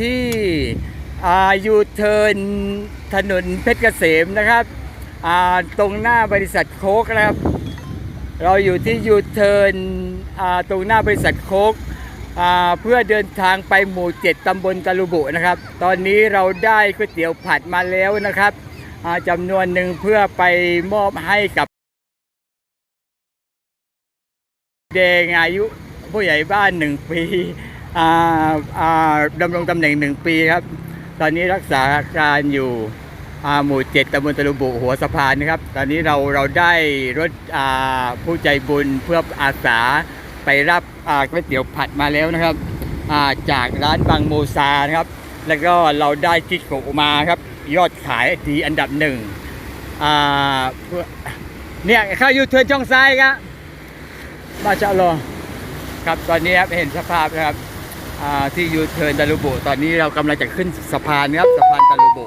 ที่อายูเทิร์นถนนเพชรเกษมนะครับตรงหน้าบริษัทโคกนะครับ เราอยู่ที่ยูเทิร์นตรงหน้าบริษัทโคกเพื่อเดินทางไปหมู่เจ็ดตำบลตะลุบุนะครับ ตอนนี้เราได้ก๋วยเตี๋ยวผัดมาแล้วนะครับจำนวนหนึ่งเพื่อไปมอบให้กับแดงอายุผู้ใหญ่บ้านหนึ่งปี ดำรงตำแหน่งหนึ่งปีครับ ตอนนี้รักษาการอยู่หมู่เจ็ดตำบลตะลุบุหัวสะพานนะครับ ตอนนี้เราเราได้รถผู้ใจบุญเพื่ออาสาไปรับก๋วยเตี๋ยวผัดมาแล้วนะครับาจากร้านบางโมซานะครับ แล้วก็เราได้กิ๊กโกมาครับ ยอดขายดีอันดับหนึ่งเพื่อเนี่ยเข้ายูเทิร์นช่องซ้ายครับมาชาอัลอครับตอนนี้ครับเห็นสภาพนะครับ ที่ยูเทิร์นตาลูบุตอนนี้เรากำลังจะขึ้นสะพานนะครับสะพานตาลูบุ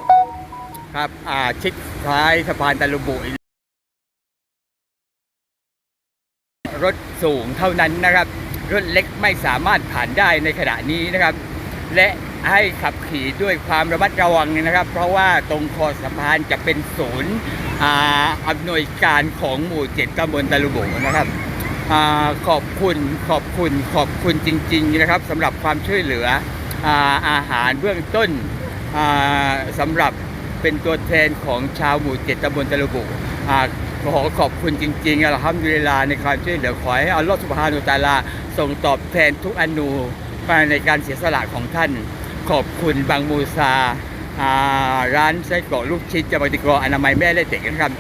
ครับอ่าชิดซ้ายสะพานตาลูบุรถสูงเท่านั้นนะครับ รถเล็กไม่สามารถผ่านได้ในขณะนี้นะครับ และให้ขับขี่ด้วยความระมัดระวังนะครับ เพราะว่าตรงคอสะพานจะเป็นศูนย์อ่าอำนวยการของหมู่เจ็ดตำบลตะลุบุนะครับ ขอบคุณขอบคุณขอบคุณจริง ๆ นะครับสำหรับความช่วยเหลืออาอาหารเบื้องต้นสำหรับเป็นตัวแทนของชาวหมู่เจ็ดตำบลตะลุบุขอขอบคุณจริงๆอัลฮัมดุลิลลาในความช่วยเหลือขอให้อัลลอฮฺสุบฮานุตาลาส่งตอบแทนทุกอนูมาในการเสียสละของท่าน ขอบคุณบางมูซาาร้านไส้กรอกลูกชิ้นจังหวัดติกรออนามัยแม่และเด็กนะครับ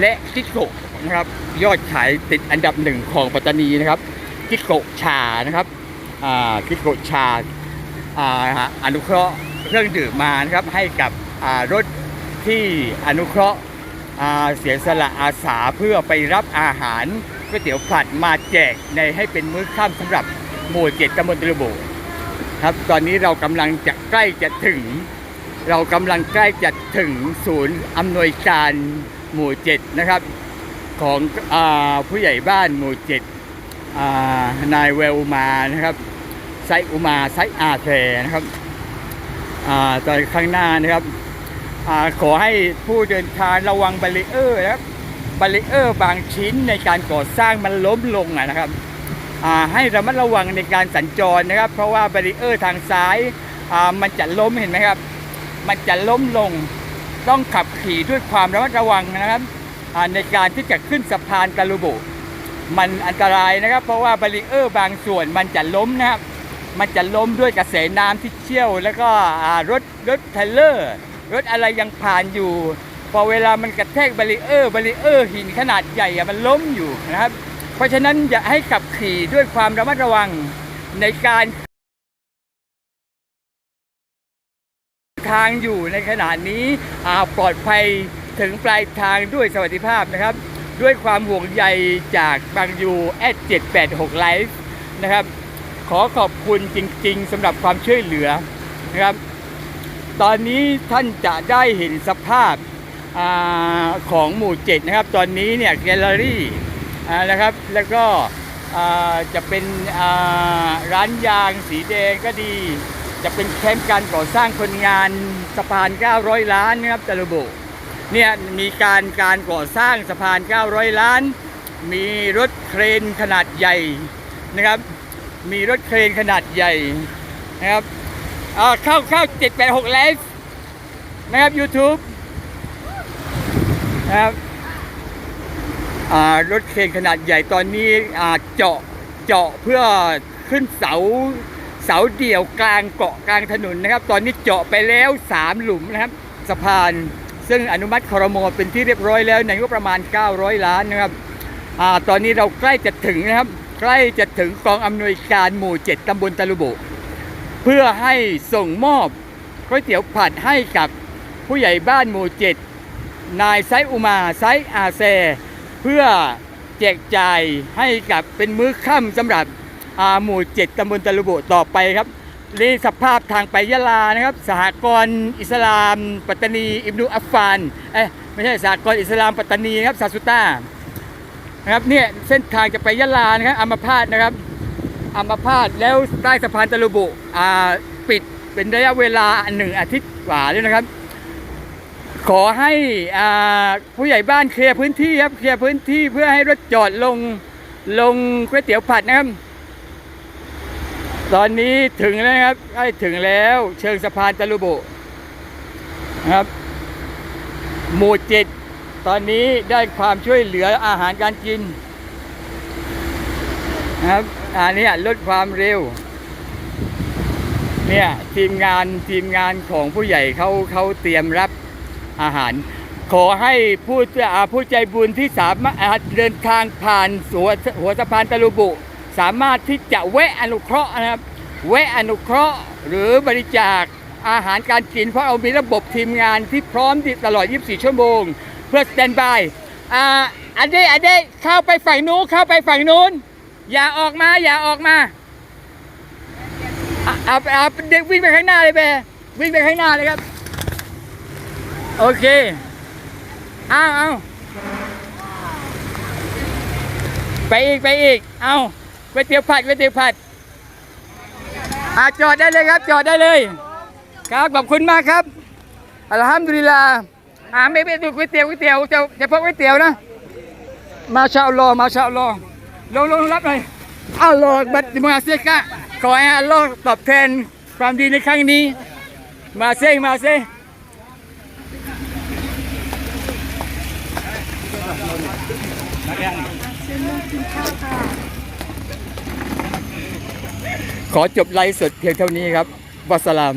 และกิโก นะครับ ยอดขายติดอันดับหนึ่งของปัตตานีนะครับกิโกะชานะครับอ่ากิโกะชาอ่าอนุเคราะห์เครื่องดื่มมานะครับให้กับอ่ารถที่อนุเคราะห์อ่าเสียสละอาสาเพื่อไปรับอาหารก๋วยเตี๋ยวผัดมาแจกในให้เป็นมื้อค่ำสำหรับหมู่เจ็ดตำบลตะลุบุครับตอนนี้เรากำลังจะใกล้จะถึง เรากำลังใกล้จะถึงศูนย์อำนวยการหมู่เจ็ดนะครับ ของอผู้ใหญ่บ้านหมู่เจ็ดนายเวลมานะครับไซอุมาไซอาแทนะครับอาตอนข้างหน้านะครับอขอให้ผู้เดินทางระวังบาริเออร์นะครับบาริเออร์บางชิ้นในการก่อสร้างมันล้มลงนะครับให้ระมัดระวังในการสัญจรนะครับ เพราะว่าบาริเออร์ทางซ้ายมันจะล้มเห็นไหมครับ มันจะล้มลงต้องขับขี่ด้วยความระมัดระวังนะครับ ในการที่จะขึ้นสะพานกาลูบุ มันอันตรายนะครับ เพราะว่าบาริเออร์บางส่วนมันจะล้มนะครับ มันจะล้มด้วยกระแสน้ำที่เชี่ยว แล้วก็รถรถเทรลเลอร์ รถอะไรยังผ่านอยู่ พอเวลามันกระแทกบาริเออร์บาริเออร์หินขนาดใหญ่อะมันล้มอยู่นะครับ เพราะฉะนั้นอย่าให้ขับขี่ด้วยความระมัดระวังในการทางอยู่ในขณะนี้ปลอดภัย ถึงปลายทางด้วยสวัสดิภาพนะครับ ด้วยความห่วงใยจากบางยูแอด786ไลฟ์นะครับ ขอขอบคุณจริง ๆสำหรับความช่วยเหลือนะครับ ตอนนี้ท่านจะได้เห็นสภาพอาของหมู่เจ็ดนะครับ ตอนนี้เนี่ยแกลเลอรี่นะครับ แล้วก็จะเป็นร้านยางสีแดงก็ดี จะเป็นแคมป์การก่อสร้างคนงานสะพาน 900 ล้านนะครับจารุบุ เนี่ยมีการการก่อสร้างสะพาน 900 ล้าน มีรถเครนขนาดใหญ่นะครับ มีรถเครนขนาดใหญ่นะครับอ่าเข้าเข้า786ไลฟ์นะครับ YouTube นะครับอ่ารถเครนขนาดใหญ่ตอนนี้อ่าเจาะเจาะเพื่อขึ้นเสาเสาเดี่ยวกลางเกาะกลางถนนนะครับ ตอนนี้เจาะไปแล้ว 3 หลุมนะครับสะพาน ซึ่งอนุมัติคอรมอเป็นที่เรียบร้อยแล้วในงบประมาณ 900 ล้านนะครับอาตอนนี้เราใกล้จะถึงนะครับ ใกล้จะถึงกองอำนวยการหมู่ 7 ตำบลตะลุบุ เพื่อให้ส่งมอบก๋วยเตี๋ยวผัดให้กับผู้ใหญ่บ้านหมู่ 7 นายไซอุมาไซอาเซ เพื่อแจกจ่ายให้กับเป็นมื้อค่ำสำหรับอาหมู่เจ็ดตำบลตะลุบุต่อไปครับ นี่สภาพทางไปยะลานะครับสหกรณ์อิสลาม ปัตตานีอิบนุอัฟฟานเอ้ไม่ใช่สหกรณ์อิสลามปัตตานีนะครับซาสุต้านะครับเนี่ยเส้นทางจะไปยะลานะครับอัมพาตนะครับอัมพาตแล้วใต้สะพานตะลุบุอ่าปิดเป็นระยะเวลาหนึ่งอาทิตย์กว่าแล้วนะครับ ขอให้อ่าผู้ใหญ่บ้านเคลียร์พื้นที่ครับเคลียร์พื้นที่เพื่อให้รถจอดลงลงก๋วยเตี๋ยวผัดนะครับ ตอนนี้ถึงแล้วครับใกล้ถึงแล้ว เชิงสะพานตะลุบนะครับ หมู่เจ็ดตอนนี้ได้ความช่วยเหลืออาหารการกินนะครับอันนี้ลดความเร็ว เนี่ยทีมงานทีมงานของผู้ใหญ่เขาเขาเตรียมรับอาหาร ขอให้ผู้อาผู้ใจบุญที่สามารถอ่าเดินทางผ่านหัวหัวสะพานตะลุบุ สามารถที่จะแวะอนุเคราะห์นะครับ แวะอนุเคราะห์หรือบริจาคอาหารการกิน เพราะเรามีระบบทีมงานที่พร้อมตลอด 24 ชั่วโมง เพื่อสแตนบายอ่าอันเดอันเดเข้าไปฝั่งนู้นเข้าไปฝั่งนู้น อย่าออกมาอย่าออกมาเอาเอาเอาเด็กวิ่งไปข้างหน้าเลยเบวิ่งไปข้างหน้าเลยครับ โอเคเอาเอาไปอีก ไปอีก เอา ก๋วยเตี๋ยวผัดก๋วยเตี๋ยวผัดอาจอดได้เลยครับ จอดได้เลย ครับขอบคุณมากครับอัลฮัมดุลิลลาห์อ่าไม่ไปดูก๋วยเตี๋ยวก๋วยเตี๋ยวจะจะพกก๋วยเตี๋ยวนะ มาชาอัลอมาชาอัลอลงลงรับหน่อยอัลลอฮ์บัดดิมาเซกะขอให้อัลลอฮ์ตอบแทนความดีในครั้งนี้ มาเซมาเซมากินข้าวค่ะ ขอจบไลฟ์สดเพียงเท่านี้ครับวัสลาม